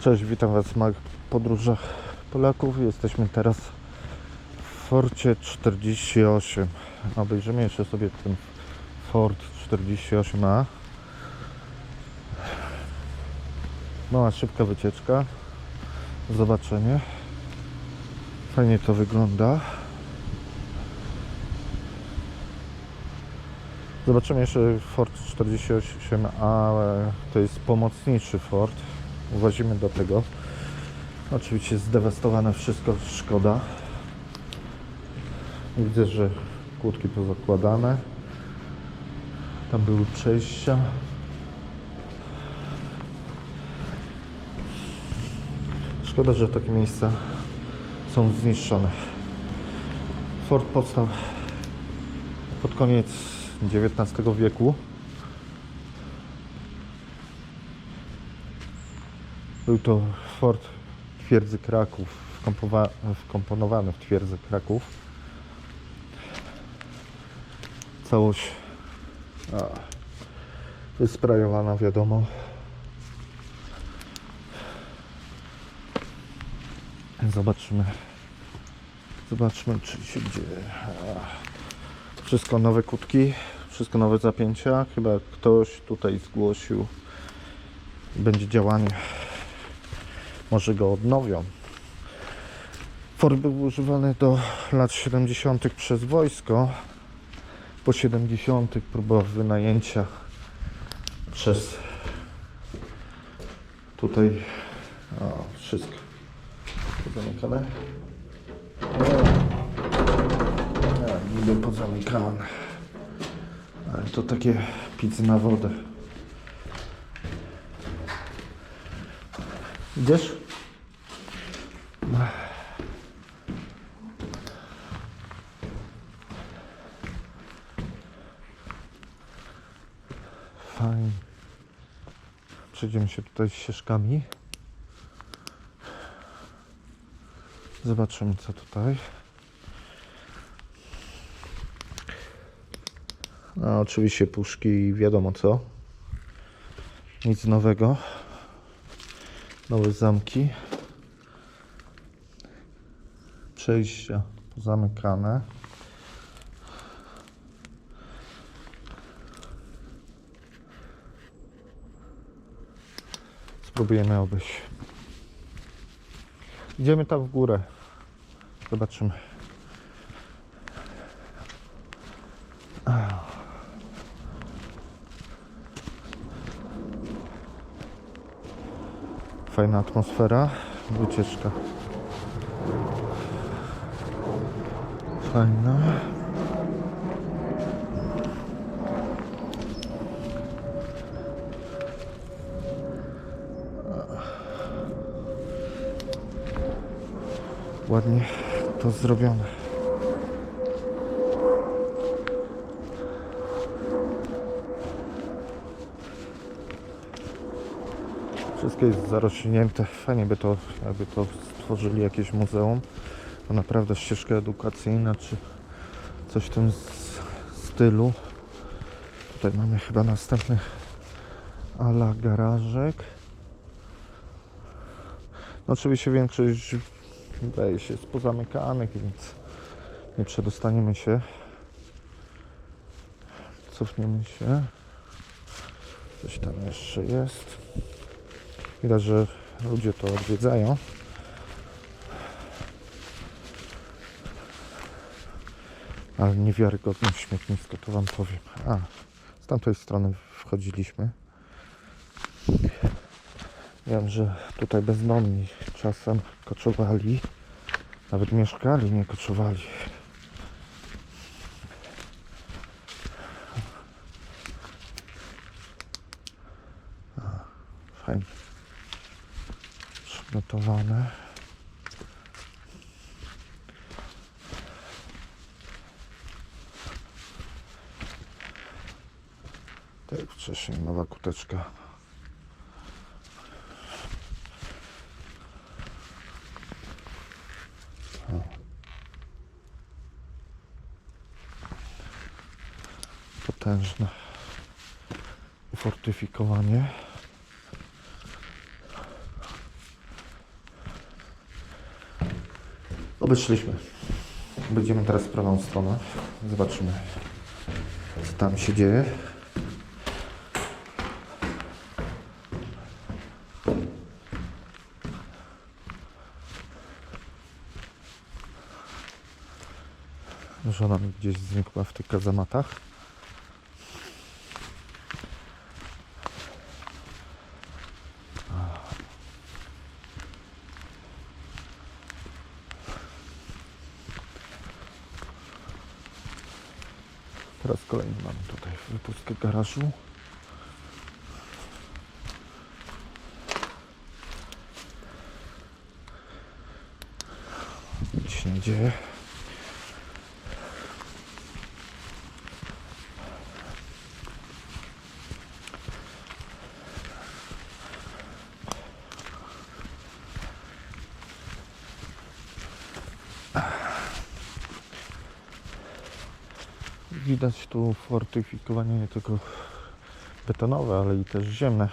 Cześć, witam Was w małych podróżach Polaków. Jesteśmy teraz w Forcie 48. Obejrzymy jeszcze sobie ten Fort 48A. Mała szybka wycieczka. Zobaczenie. Fajnie to wygląda. Zobaczymy jeszcze Fort 48A. To jest pomocniczy fort. Uwozimy do tego. Oczywiście zdewastowane wszystko, szkoda. Widzę, że kłódki pozakładane. Tam były przejścia. Szkoda, że takie miejsca są zniszczone. Fort powstał pod koniec XIX wieku. Był to fort twierdzy Kraków, wkomponowany w twierdzę Kraków. Całość a, wysprajowana, wiadomo. Zobaczymy. Zobaczmy, czy się. A, Wszystko nowe kutki, wszystko nowe zapięcia. Chyba ktoś tutaj zgłosił. Będzie działanie może go odnowią. Fort był używany do lat 70. przez wojsko. Po 70. próba wynajęcia przez tutaj o, wszystko pozamykane. Nie, niby pozamykane. Ale to takie pizzy na wodę. Idziesz? Fajnie. Przejdziemy się tutaj ścieżkami. Zobaczymy co tutaj. A oczywiście puszki wiadomo co. Nic nowego. Nowe zamki. Przejścia pozamykane. Spróbujemy obejść. Idziemy tam w górę. Zobaczymy. Fajna atmosfera. Wycieczka. Fajna. Ładnie to zrobione. Wszystko jest zarośnięte. Fajnie by to, jakby to stworzyli jakieś muzeum. To naprawdę ścieżka edukacyjna, czy coś w tym stylu. Tutaj mamy chyba następny ala garażek. No oczywiście większość się jest pozamykanych, więc nie przedostaniemy się. Cofniemy się. Coś tam jeszcze jest. Widać, że ludzie to odwiedzają. Ale niewiarygodne śmietnisko, to Wam powiem. A, z tamtej strony wchodziliśmy. Wiem, że tutaj bezdomni czasem koczowali. Nawet mieszkali, nie koczowali. A, Fajnie. Przygotowane. Tak wcześniej, nowa kuteczka. potężne ufortyfikowanie. Obeszliśmy. Będziemy teraz w prawą stronę. Zobaczymy, co tam się dzieje. Żona mi gdzieś znikła w tych kazamatach. Teraz kolejny mamy tutaj wypustkę garażu. Nic się nie dzieje. Widać tu fortyfikowanie nie tylko betonowe, ale i też ziemne.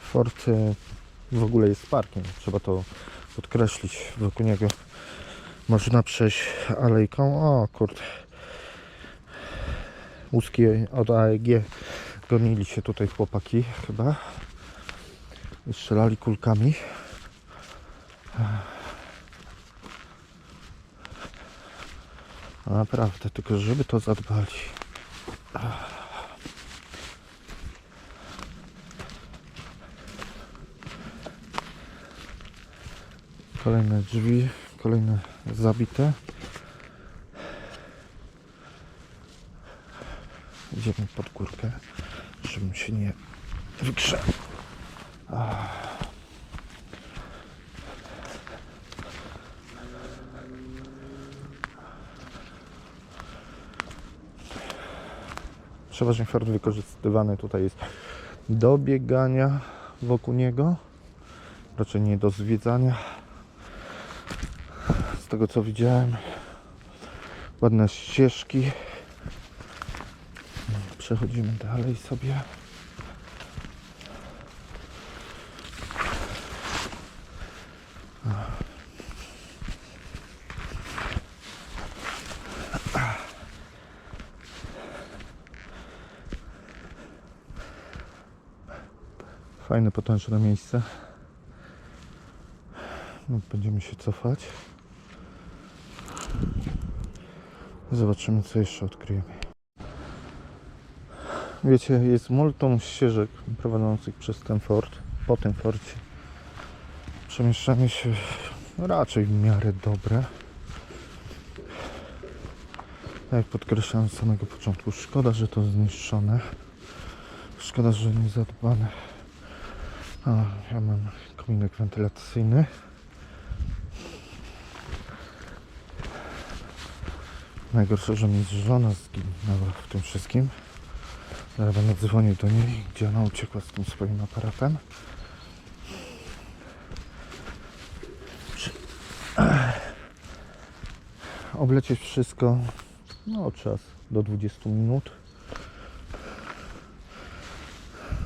Fort e, w ogóle jest parkiem, trzeba to podkreślić. Wokół niego można przejść alejką. O kurde. Łuski od AEG gonili się tutaj chłopaki chyba. I strzelali kulkami. Naprawdę, tylko żeby to zadbali. Kolejne drzwi, kolejne zabite. Idziemy pod górkę, żebym się nie wykrzał. Przeważnie Ford wykorzystywany tutaj jest do biegania wokół niego, raczej nie do zwiedzania. Z tego co widziałem, ładne ścieżki. Przechodzimy dalej sobie. Fajne, potężne miejsce. No, będziemy się cofać. Zobaczymy, co jeszcze odkryjemy. Wiecie, jest multum ścieżek prowadzących przez ten fort, po tym forcie. Przemieszczamy się raczej w miarę dobre. Tak jak podkreślałem z samego początku, szkoda, że to zniszczone. Szkoda, że nie A, ja mam kominek wentylacyjny. Najgorsze, że mi żona zginęła w tym wszystkim. Zaraz będę dzwonił do niej, gdzie ona uciekła z tym swoim aparatem. Oblecieć wszystko, no czas do 20 minut.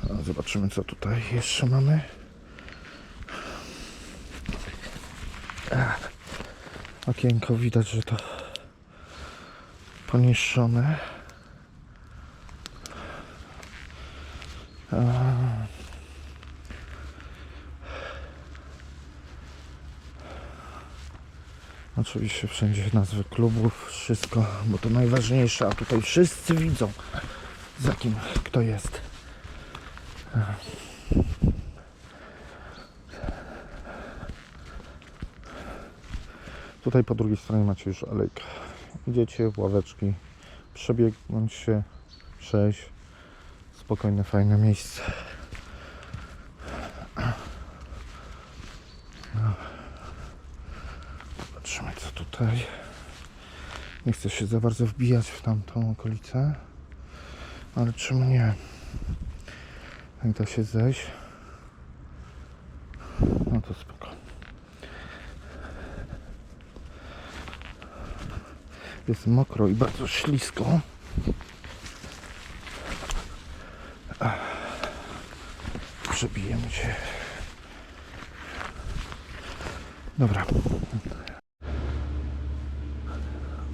A zobaczymy co tutaj jeszcze mamy. Okienko widać, że to poniszczone. Oczywiście wszędzie nazwy klubów, wszystko, bo to najważniejsze, a tutaj wszyscy widzą za kim kto jest. Tutaj po drugiej stronie macie już alejkę. Idziecie ławeczki, przebiegnąć się, przejść. Spokojne, fajne miejsce. Zobaczymy co tutaj. Nie chcę się za bardzo wbijać w tamtą okolicę. Ale czemu nie? Jak da się zejść? No to spoko. Jest mokro i bardzo ślisko. Przebijemy się Dobra.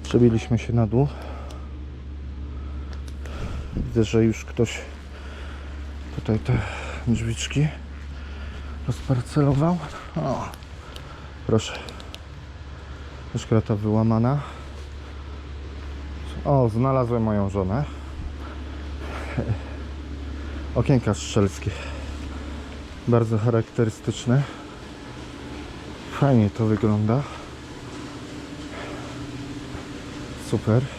Przebiliśmy się na dół. Widzę, że już ktoś tutaj te drzwiczki rozparcelował. O, proszę. Szklata wyłamana. O, znalazłem moją żonę. Okienka strzelskie. Bardzo charakterystyczne. Fajnie to wygląda. Super.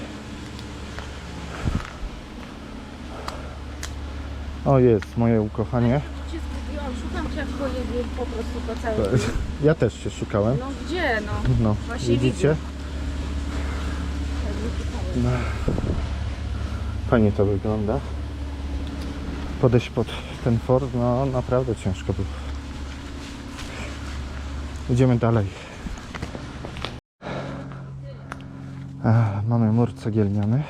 O jest, moje ukochanie. Cię zgubiłam, szukam cię w nie po prostu po całym Ja też się szukałem. No gdzie no? No, Właśnie widzicie? wyszukałem. Fajnie to wygląda. Podejść pod ten fort, no naprawdę ciężko było. Idziemy dalej. A, mamy mur cegielniany.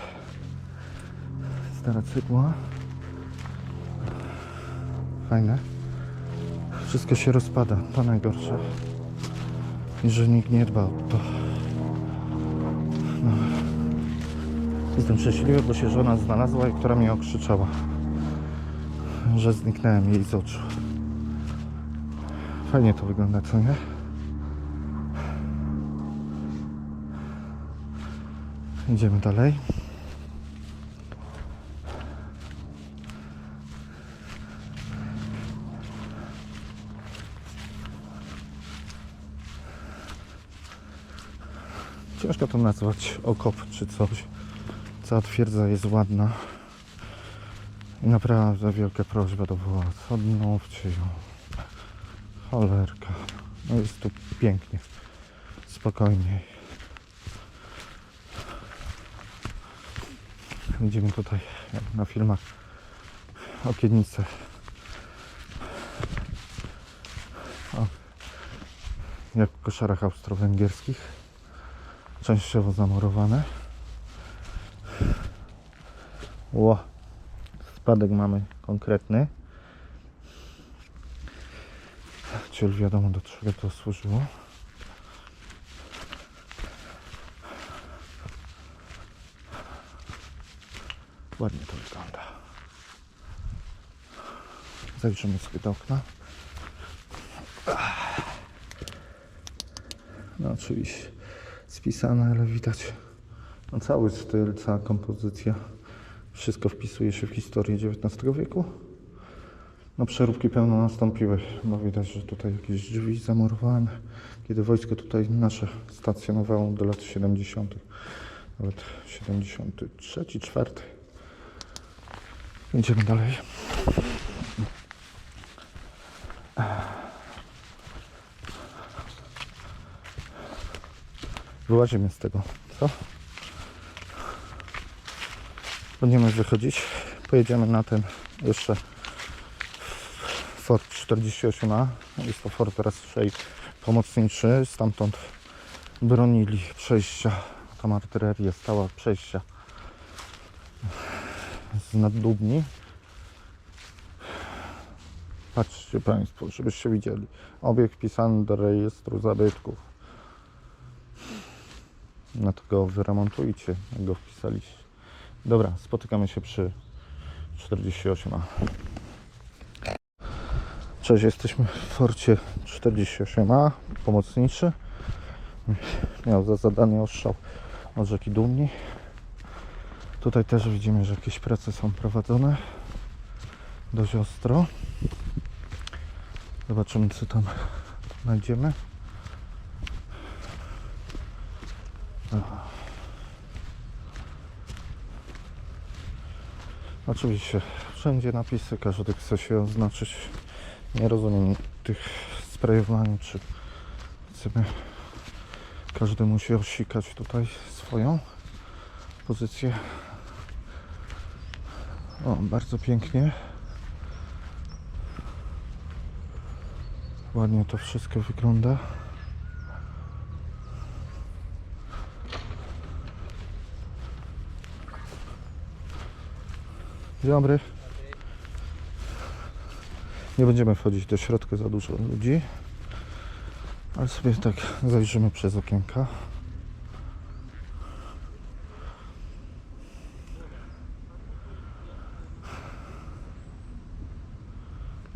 Stara cegła. Fajne. Wszystko się rozpada, to najgorsze. I że nikt nie dba o to. Jestem szczęśliwy, bo się żona znalazła i która mnie okrzyczała, że zniknąłem jej z oczu. Fajnie to wygląda, co nie? Idziemy dalej. Ciężko to nazwać okop czy coś. Cała twierdza jest ładna. I naprawdę wielka prośba do władz. Odnówcie ją. Cholerka. No jest tu pięknie. Spokojniej. Widzimy tutaj na filmach okiennice. O, jak w koszarach austro-węgierskich. Częściowo zamurowane. Ło, spadek mamy konkretny. Ciul wiadomo do czego to służyło. Ładnie to wygląda. Zajrzymy sobie do okna. No oczywiście spisane, ale widać no, cały styl, cała kompozycja. Wszystko wpisuje się w historię XIX wieku. No przeróbki pełno nastąpiły, bo widać, że tutaj jakieś drzwi zamurowane. Kiedy wojsko tutaj nasze stacjonowało do lat 70. Nawet 73, 4. Idziemy dalej. Wyłazimy z tego, co? Będziemy wychodzić. Pojedziemy na ten jeszcze Fort 48A. Jest to fort raczej pomocniczy. Stamtąd bronili przejścia. Tam artyleria stała przejścia z naddubni. Patrzcie Państwo, żebyście widzieli. Obiekt wpisany do rejestru zabytków. No to go wyremontujcie, jak go wpisaliście. Dobra, spotykamy się przy 48A. Cześć, jesteśmy w forcie 48A, pomocniczy. Miał za zadanie ostrzał od rzeki Dumni. Tutaj też widzimy, że jakieś prace są prowadzone. Dość ostro. Zobaczymy, co tam znajdziemy. Oczywiście wszędzie napisy, każdy chce się oznaczyć. Nie rozumiem tych sprayowań, czy chcemy. Każdy musi osikać tutaj swoją pozycję. O, bardzo pięknie. Ładnie to wszystko wygląda. Dzień dobry. Nie będziemy wchodzić do środka za dużo ludzi. Ale sobie tak zajrzymy przez okienka.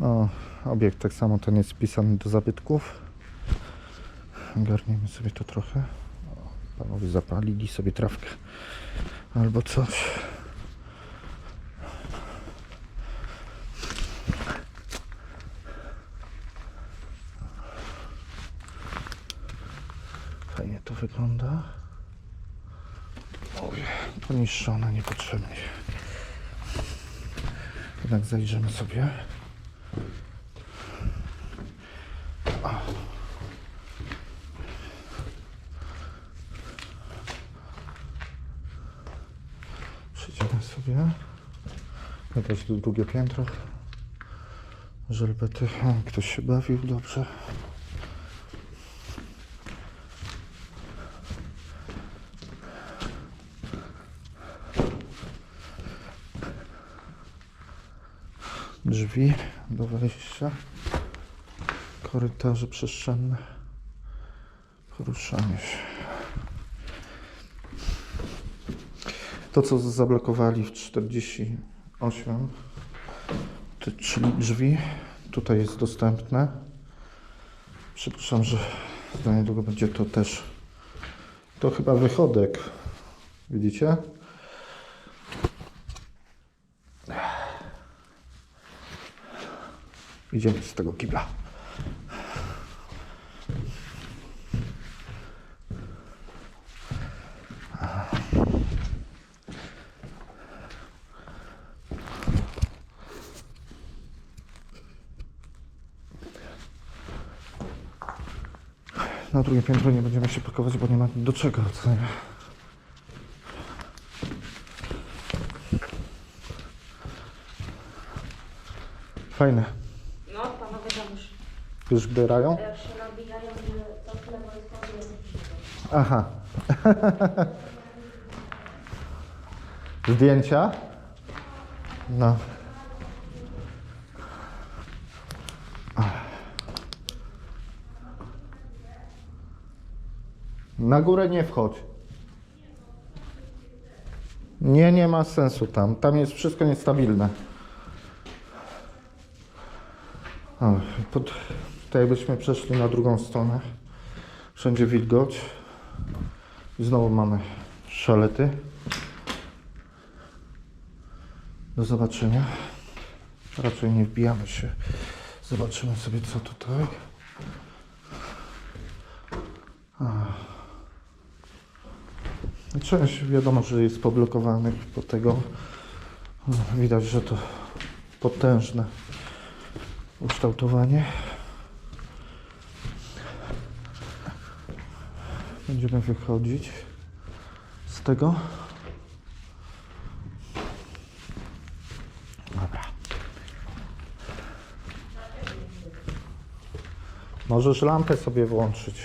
No, obiekt tak samo ten jest wpisany do zabytków. Ogarniemy sobie to trochę. O, Panowie zapalili sobie trawkę albo coś. Fajnie to wygląda. Oj, poniszczone niepotrzebnie. Jednak zajrzymy sobie. Przejdziemy sobie. Jakaś drugie piętro. Żelbety. Ktoś się bawił dobrze. Drzwi do wejścia. Korytarze przestrzenne. Poruszanie się. To, co zablokowali w 48, te, czyli drzwi, tutaj jest dostępne. Przypuszczam, że za niedługo będzie to też. To chyba wychodek. Widzicie? Idziemy z tego kibla. Na drugie piętro nie będziemy się pakować, bo nie ma do czego. Fajne. No, panowie tam już Już powiem. Aha. Zdjęcia? No. Na górę nie wchodź. Nie, nie ma sensu tam. Tam jest wszystko niestabilne. O, pod, tutaj byśmy przeszli na drugą stronę. Wszędzie wilgoć. I znowu mamy szalety. Do zobaczenia. Raczej nie wbijamy się. Zobaczymy sobie co tutaj. Część wiadomo, że jest poblokowanych po tego. Widać, że to potężne ukształtowanie. Będziemy wychodzić z tego. Dobra. Możesz lampę sobie włączyć.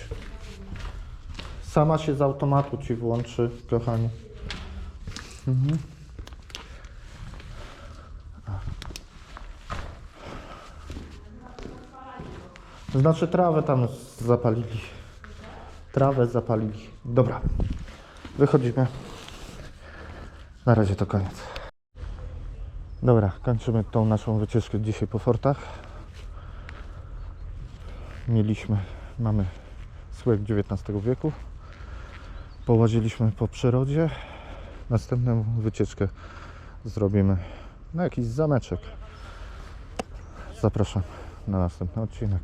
Sama się z automatu ci włączy, kochanie. Mhm. Znaczy trawę tam zapalili. Trawę zapalili. Dobra. Wychodzimy. Na razie to koniec. Dobra, kończymy tą naszą wycieczkę dzisiaj po fortach. Mieliśmy, mamy słek XIX wieku. Połaziliśmy po przyrodzie. Następną wycieczkę zrobimy na jakiś zameczek. Zapraszam na następny odcinek.